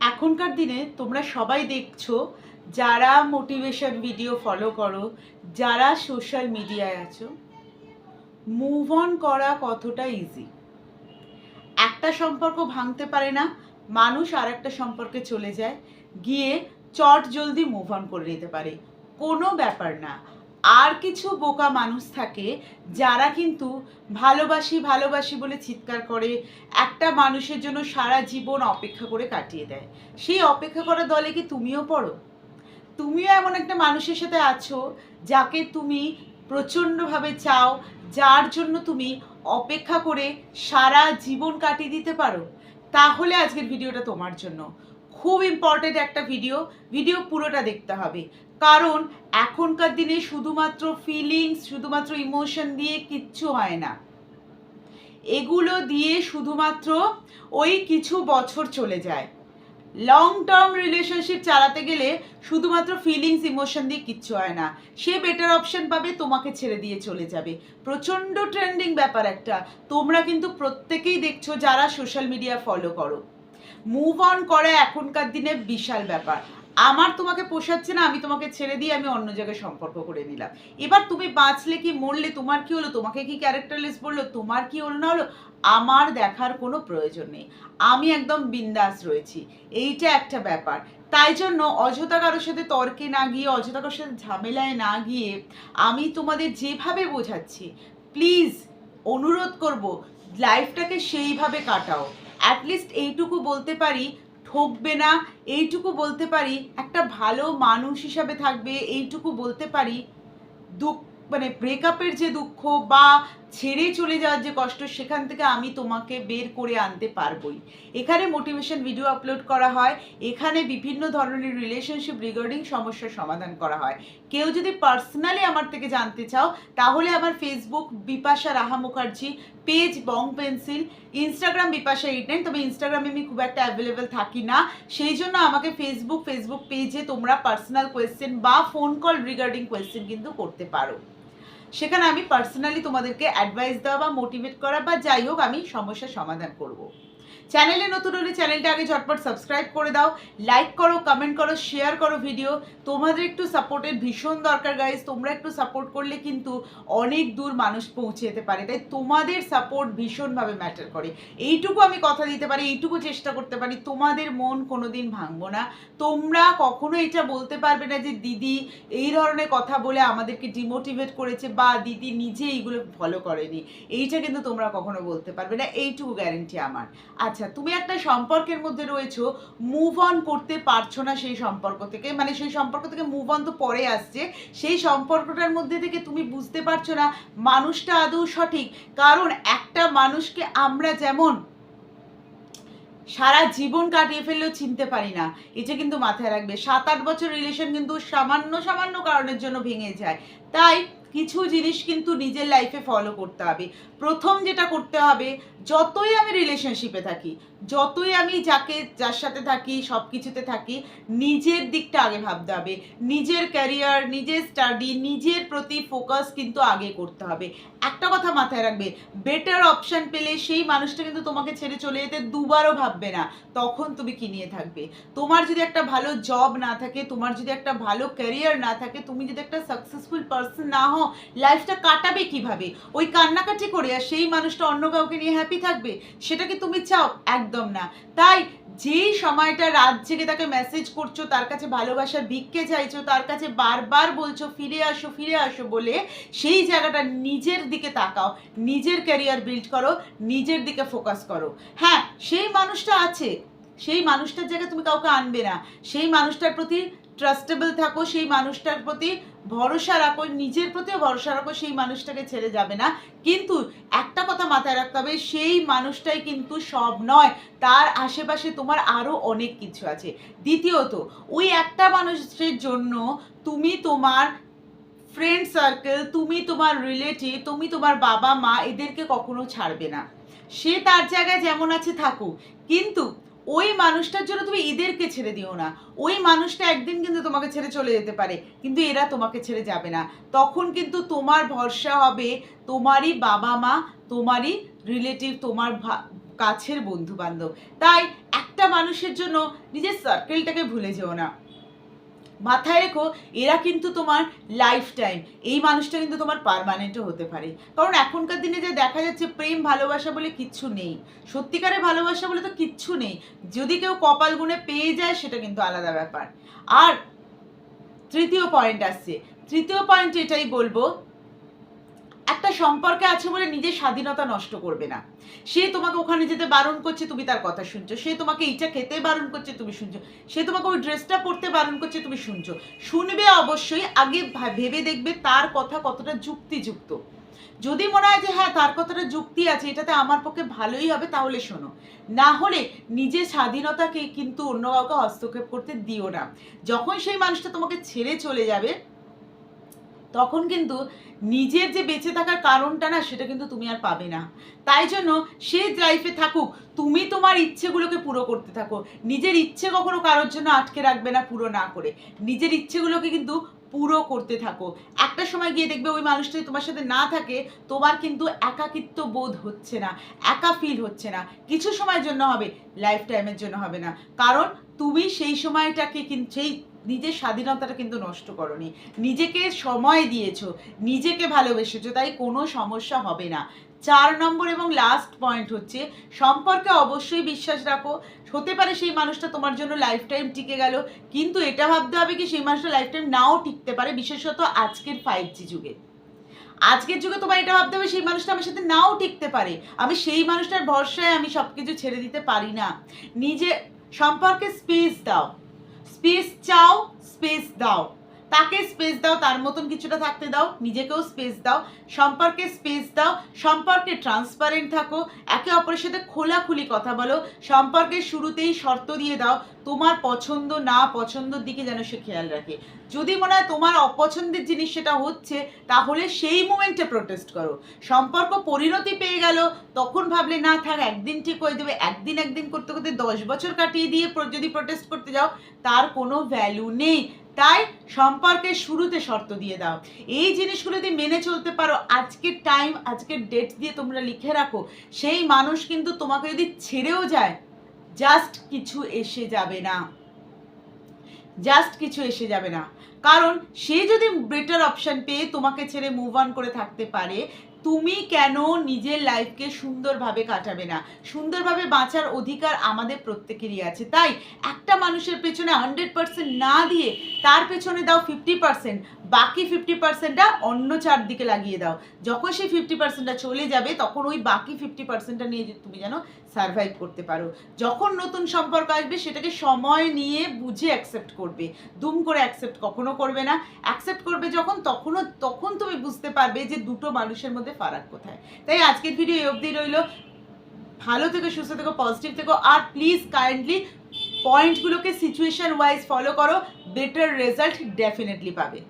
এখনকার দিনে তোমরা সবাই দেখছ, যারা মোটিভেশন ভিডিও ফলো করো, যারা সোশ্যাল মিডিয়ায় আছো মুভ অন করা কতটা ইজি একটা সম্পর্ক ভাঙতে পারে না, মানুষ আর একটা সম্পর্কে চলে যায়, গিয়ে চট জলদি মুভ অন করে নিতে পারে। কোনো ব্যাপার না। আর কিছু বোকা মানুষ থাকে যারা কিন্তু ভালোবাসি ভালোবাসি বলে চিৎকার করে, একটা মানুষের জন্য সারা জীবন অপেক্ষা করে কাটিয়ে দেয়। সেই অপেক্ষা করা দলে কি তুমিও পড়ো? তুমিও এমন একটা মানুষের সাথে আছো যাকে তুমি প্রচণ্ডভাবে চাও, যার জন্য তুমি অপেক্ষা করে সারা জীবন কাটিয়ে দিতে পারো? তাহলে আজকের ভিডিওটা তোমার জন্য। খুব ইম্পর্টেন্ট একটা ভিডিও ভিডিও পুরোটা দেখতে হবে। কারণ এখনকার দিনে শুধুমাত্র ফিলিংস শুধুমাত্র ইমোশন দিয়ে কিচ্ছু হয় না। এগুলো দিয়ে শুধুমাত্র ওই কিছু বছর চলে যায়। লং টার্ম রিলেশনশিপ চালাতে গেলে শুধুমাত্র ফিলিংস ইমোশন দিয়ে কিচ্ছু হয় না। সে বেটার অপশন পাবে, তোমাকে ছেড়ে দিয়ে চলে যাবে। প্রচণ্ড ট্রেন্ডিং ব্যাপার একটা। তোমরা কিন্তু প্রত্যেকেই দেখছ যারা সোশ্যাল মিডিয়া ফলো করো। মুভ অন করা এখনকার দিনে বিশাল ব্যাপার। আমার তোমাকে পোষাচ্ছে না, আমি তোমাকে ছেড়ে দিয়ে আমি অন্য জায়গায় সম্পর্ক করে নিলাম। এবার তুমি বাঁচলে কি, মরলে তোমার কি হলো, তোমাকে কি ক্যারেক্টারলেস বলল, তোমার কি হলো না হলো, আমার দেখার কোনো প্রয়োজন নেই। আমি একদম বিন্দাস রয়েছি, এইটা একটা ব্যাপার। তাই জন্য অযথা কারোর সাথে তর্কে না গিয়ে, অযথা কারোর সাথে ঝামেলায় না গিয়ে, আমি তোমাদের যেভাবে বোঝাচ্ছি প্লিজ অনুরোধ করব লাইফটাকে সেইভাবে কাটাও। অ্যাটলিস্ট এইটুকু বলতে পারি, ঠকবে না। এইটুকু বলতে পারি, একটা ভালো মানুষ হিসাবে থাকবে। এইটুকু বলতে পারি, দুঃখ মানে ব্রেকআপের যে দুঃখ বা ছেড়ে চলে যাওয়ার যে কষ্ট, সেখান থেকে আমি তোমাকে বের করে আনতে পারবই। এখানে মোটিভেশন ভিডিও আপলোড করা হয়, এখানে বিভিন্ন ধরনের রিলেশনশিপ রিগার্ডিং সমস্যার সমাধান করা হয়। কেউ যদি পার্সোনালি আমার থেকে জানতে চাও, তাহলে আমার Facebook Bipasha Raha Mukherjee page bong pencil Instagram Bipasha eight nine তবে ইনস্টাগ্রামে আমি খুব একটা অ্যাভেলেবেল থাকি না। সেই জন্য আমাকে ফেসবুক ফেসবুক পেজে তোমরা পার্সোনাল কোয়েশ্চেন বা ফোন কল রিগার্ডিং কোয়েশ্চেন কিন্তু করতে পারো। সেখানে আমি পার্সোনালি তোমাদেরকে অ্যাডভাইস দেওয়া বা মোটিভেট করা বা যাই হোক আমি সমস্যার সমাধান করব। চ্যানেলে নতুন হলে চ্যানেলটা আগে ঝটপট সাবস্ক্রাইব করে দাও লাইক করো কমেন্ট করো শেয়ার করো ভিডিও তোমাদের একটু সাপোর্টের ভীষণ দরকার গাইজ তোমরা একটু সাপোর্ট করলে কিন্তু অনেক দূর মানুষ পৌঁছে যেতে পারে। তাই তোমাদের সাপোর্ট ভীষণভাবে ম্যাটার করে। এইটুকু আমি কথা দিতে পারি, এইটুকু চেষ্টা করতে পারি, তোমাদের মন কোনোদিন ভাঙবো না। তোমরা কখনো এটা বলতে পারবে না যে, দিদি, এই ধরনের কথা বলে আমাদেরকে ডিমোটিভেট করেছে বা দিদি নিজে এইগুলো ফলো করেনি। এইটা কিন্তু তোমরা কখনো বলতে পারবে না। এইটুকু গ্যারেন্টি আমার। আচ্ছা তুমি একটা সম্পর্কের মধ্যে রয়েছো মুভ অন করতে পারছ না সেই সম্পর্ক থেকে। মানে সেই সম্পর্ক থেকে মুভ অন তো পরে আসছে। সেই সম্পর্কটার মধ্যে থেকে তুমি বুঝতে পারছ না মানুষটা আদৌ সঠিক। কারণ একটা মানুষকে আমরা যেমন সারা জীবন কাটিয়ে ফেললেও চিনতে পারি না এটা কিন্তু মাথায় রাখবে। সাত আট বছর রিলেশন কিন্তু সামান্য সামান্য কারণের জন্য ভেঙে যায়। তাই কিছু জিনিস কিন্তু নিজের লাইফে ফলো করতে হবে। প্রথম যেটা করতে হবে, যতই আমি রিলেশনশিপে থাকি যতই আমি যাকে, যার সাথে থাকি সব কিছুতে থাকি, নিজের দিকটা আগে ভাবতে হবে। নিজের ক্যারিয়ার নিজের স্টাডি নিজের প্রতি ফোকাস কিন্তু আগে করতে হবে। একটা কথা মাথায় রাখবে বেটার অপশন পেলে সেই মানুষটা কিন্তু তোমাকে ছেড়ে চলে যেতে দুবারও ভাববে না। তখন তুমি কি নিয়ে থাকবে? তোমার যদি একটা ভালো জব না থাকে, তোমার যদি একটা ভালো ক্যারিয়ার না থাকে, তুমি যদি একটা সাকসেসফুল পার্সন না হও লাইফটা কাটাবে কীভাবে? ওই কান্নাকাটি করে আর সেই মানুষটা অন্য কাউকে নিয়ে হ্যাপি থাকবে, সেটা কি তুমি চাও? একদম না। তাই যেই সময়টা রাত জেগে তাকে মেসেজ করছ, তার কাছে ভালোবাসার ভিক্ষে চাইছো, তার কাছে বারবার বলছো, ফিরে আসো ফিরে আসো বলে সেই জায়গাটা নিজের দিকে তাকাও, নিজের ক্যারিয়ার বিল্ড করো, নিজের দিকে ফোকাস করো। হ্যাঁ সেই মানুষটা আছে, সেই মানুষটার জায়গায় তুমি কাউকে আনবে না। সেই মানুষটার প্রতি ট্রাস্টেবল থাকো, সেই মানুষটার প্রতি ভরসা রাখো, নিজের প্রতিও ভরসা রাখো, সেই মানুষটাকে ছেড়ে যাবে না। কিন্তু একটা কথা মাথায় রাখতে হবে, সেই মানুষটাই কিন্তু সব নয়, তার আশেপাশে তোমার আরও অনেক কিছু আছে। দ্বিতীয়ত, ওই একটা মানুষের জন্য তুমি তোমার ফ্রেন্ড সার্কেল তুমি তোমার রিলেটিভ তুমি তোমার বাবা মা এদেরকে কখনো ছাড়বে না। সে তার জায়গায় যেমন আছে থাকুক। কিন্তু ওই মানুষটার জন্য তুমি এদেরকে ছেড়ে দিও না। ওই মানুষটা একদিন কিন্তু তোমাকে ছেড়ে চলে যেতে পারে, কিন্তু এরা তোমাকে ছেড়ে যাবে না। তখন কিন্তু তোমার ভরসা হবে তোমারই বাবা মা, তোমারই রিলেটিভ তোমার কাছের বন্ধু বান্ধব তাই একটা মানুষের জন্য নিজের সার্কেলটাকে ভুলে যেও না। মাথায় রেখো, এরা কিন্তু তোমার লাইফ টাইম এই মানুষটা কিন্তু তোমার পারমানেন্টও হতে পারে। কারণ এখনকার দিনে যে দেখা যাচ্ছে প্রেম, ভালোবাসা বলে কিচ্ছু নেই। সত্যিকারের ভালোবাসা বলে তো কিচ্ছু নেই। যদি কেউ কপাল গুণে পেয়ে যায়, সেটা কিন্তু আলাদা ব্যাপার। আর তৃতীয় পয়েন্ট আসছে। তৃতীয় পয়েন্ট এটাই বলব একটা সম্পর্কে আছে বলে নিজের স্বাধীনতা নষ্ট করবে না। সে তোমাকে ওখানে যেতে বারণ করছে, তুমি তার কথা শুনছো। সে তোমাকে এইটা খেতে বারণ করছে, তুমি শুনছো। সে তোমাকে ওই ড্রেসটা পরতে বারণ করছে, তুমি শুনছো। শুনবে অবশ্যই, আগে ভেবে দেখবে তার কথা কতটা যুক্তিযুক্ত। যদি মনে হয় যে হ্যাঁ তার কথাটা যুক্তি আছে, এটাতে আমার পক্ষে ভালোই হবে, তাহলে শোনো। না হলে নিজের স্বাধীনতাকে কিন্তু অন্য কাউকে হস্তক্ষেপ করতে দিও না। যখন সেই মানুষটা তোমাকে ছেড়ে চলে যাবে তখন কিন্তু নিজের যে বেঁচে থাকার কারণটা না, সেটা কিন্তু তুমি আর পাবে না। তাই জন্য সে লাইফে থাকুক, তুমি তোমার ইচ্ছেগুলোকে পুরো করতে থাকো। নিজের ইচ্ছে কখনো কারোর জন্য আটকে রাখবে না, পুরো না করে। নিজের ইচ্ছেগুলোকে কিন্তু পুরো করতে থাকো। একটা সময় গিয়ে দেখবে ওই মানুষটা তোমার সাথে না থাকে, তোমার কিন্তু একাকিত্ব বোধ হচ্ছে না, একা ফিল হচ্ছে না। কিছু সময়ের জন্য হবে লাইফ টাইমের জন্য হবে না। কারণ তুমি সেই সময়টাকে কিন্তু সেই নিজের স্বাধীনতাটা কিন্তু নষ্ট করনি। নিজেকে সময় দিয়েছ, নিজেকে ভালোবেসেছো, তাই কোনো সমস্যা হবে না। চার নম্বর এবং লাস্ট পয়েন্ট হচ্ছে, সম্পর্কে অবশ্যই বিশ্বাস রাখো। হতে পারে সেই মানুষটা তোমার জন্য লাইফ টাইম টিকে গেল, কিন্তু এটা ভাবতে হবে কি সেই মানুষটা লাইফ টাইম নাও টিকতে পারে, বিশেষত আজকের ফাইভ জি যুগে। আজকের যুগে তোমার এটা ভাবতে হবে, সেই মানুষটা আমার সাথে নাও টিকতে পারে। আমি সেই মানুষটার ভরসায় আমি সব কিছু ছেড়ে দিতে পারি না। নিজে, সম্পর্কে স্পেস দাও। স্পেস চাও স্পেস দাও তাকে স্পেস দাও, তার মতন কিছুটা থাকতে দাও, নিজেকেও স্পেস দাও, সম্পর্কে স্পেস দাও, সম্পর্কে ট্রান্সপারেন্ট থাকো, একে অপরের সাথে খোলাখুলি কথা বলো, সম্পর্কের শুরুতেই শর্ত দিয়ে দাও, তোমার পছন্দ না পছন্দর দিকে যেন সে খেয়াল রাখে। যদি মনে হয় তোমার অপছন্দের জিনিস সেটা হচ্ছে, তাহলে সেই মুমেন্টে প্রোটেস্ট করো। সম্পর্ক পরিণতি পেয়ে গেল, তখন ভাবলে না থাক, একদিন ঠিক হয়ে যাবে, একদিন একদিন করতে করতে দশ বছর কাটিয়ে দিয়ে যদি প্রোটেস্ট করতে যাও, তার কোনো ভ্যালু নেই। তাই সম্পর্কের শুরুতে শর্ত দিয়ে দাও। এই জিনিসগুলো যদি মেনে চলতে পারো, আজকের টাইম আজকের ডেট দিয়ে তোমরা লিখে রাখো, সেই মানুষ কিন্তু তোমাকে যদি ছেড়েও যায় জাস্ট কিছু এসে যাবে না। জাস্ট কিছু এসে যাবে না। কারণ সে যদি বেটার অপশন পেয়ে তোমাকে ছেড়ে মুভ অন করে থাকতে পারে তুমি কেন নিজের লাইফকে সুন্দরভাবে কাটাবে না? সুন্দরভাবে বাঁচার অধিকার আমাদের প্রত্যেকেরই আছে। তাই একটা মানুষের পেছনে হান্ড্রেড পার্সেন্ট না দিয়ে তার পেছনে দাও ফিফটি পার্সেন্ট বাকি ফিফটি পার্সেন্টটা অন্য চারদিকে লাগিয়ে দাও। যখন সেই ফিফটি পার্সেন্টটা চলে যাবে, তখন ওই বাকি ফিফটি পার্সেন্টটা নিয়ে তুমি যেন সার্ভাইভ করতে পারো। যখন নতুন সম্পর্ক আসবে, সেটাকে সময় নিয়ে বুঝে অ্যাকসেপ্ট করবে। দুম করে অ্যাকসেপ্ট কখনো করবে না। অ্যাকসেপ্ট করবে যখন, তখনও, তখন তুমি বুঝতে পারবে যে দুটো মানুষের মধ্যে ফারাক কোথায়। তাই আজকের ভিডিও এই অবধি রইল। ভালো থেকো, সুস্থ থেকো পজিটিভ থেকো, আর প্লিজ কাইন্ডলি পয়েন্টগুলোকে সিচুয়েশান ওয়াইজ ফলো করো বেটার রেজাল্ট ডেফিনেটলি পাবে।